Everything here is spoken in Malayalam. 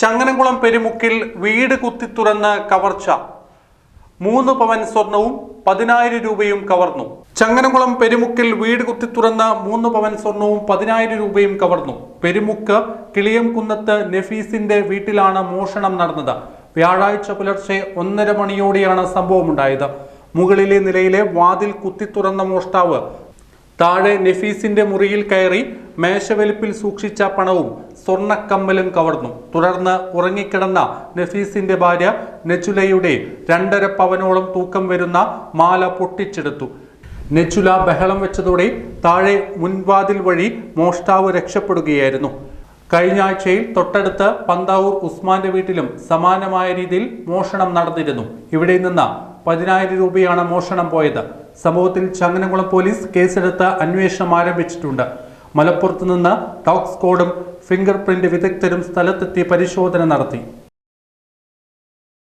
ചങ്ങനംകുളം പെരുമുക്കിൽ വീട് കുത്തിത്തുറന്ന് കവർച്ച. മൂന്ന് പവൻ സ്വർണവും പതിനായിരം രൂപയും കവർന്നു. ചങ്ങനംകുളം പെരുമുക്കിൽ വീട് കുത്തിത്തുറന്ന് മൂന്ന് പവൻ സ്വർണവും പതിനായിരം രൂപയും കവർന്നു. പെരുമുക്ക് കിളിയംകുന്നത്ത് നഫീസിന്റെ വീട്ടിലാണ് മോഷണം നടന്നത്. വ്യാഴാഴ്ച പുലർച്ചെ ഒന്നര മണിയോടെയാണ് സംഭവമുണ്ടായത്. മുകളിലെ നിലയിലെ വാതിൽ കുത്തിത്തുറന്ന മോഷ്ടാവ് താഴെ നഫീസിന്റെ മുറിയിൽ കയറി മേശവലിപ്പിൽ സൂക്ഷിച്ച പണവും സ്വർണക്കമ്മലും കവർന്നു. തുടർന്ന് ഉറങ്ങിക്കിടന്ന നഫീസിന്റെ ഭാര്യ നെച്ചുലയുടെ രണ്ടര പവനോളം തൂക്കം വരുന്ന മാല പൊട്ടിച്ചെടുത്തു. നെച്ചുല ബഹളം വെച്ചതോടെ താഴെ മുൻവാതിൽ വഴി മോഷ്ടാവ് രക്ഷപ്പെടുകയായിരുന്നു. കഴിഞ്ഞ ആഴ്ചയിൽ തൊട്ടടുത്ത് പന്താവൂർ ഉസ്മാന്റെ വീട്ടിലും സമാനമായ രീതിയിൽ മോഷണം നടന്നിരുന്നു. ഇവിടെ നിന്ന് പതിനായിരം രൂപയാണ് മോഷണം പോയത്. സംഭവത്തിൽ ചങ്ങനകുളം പോലീസ് കേസെടുത്ത് അന്വേഷണം ആരംഭിച്ചിട്ടുണ്ട്. മലപ്പുറത്ത് നിന്ന് ടോക്സ് കോഡും ഫിംഗർ പ്രിന്റ് വിദഗ്ധരും സ്ഥലത്തെത്തി പരിശോധന നടത്തി.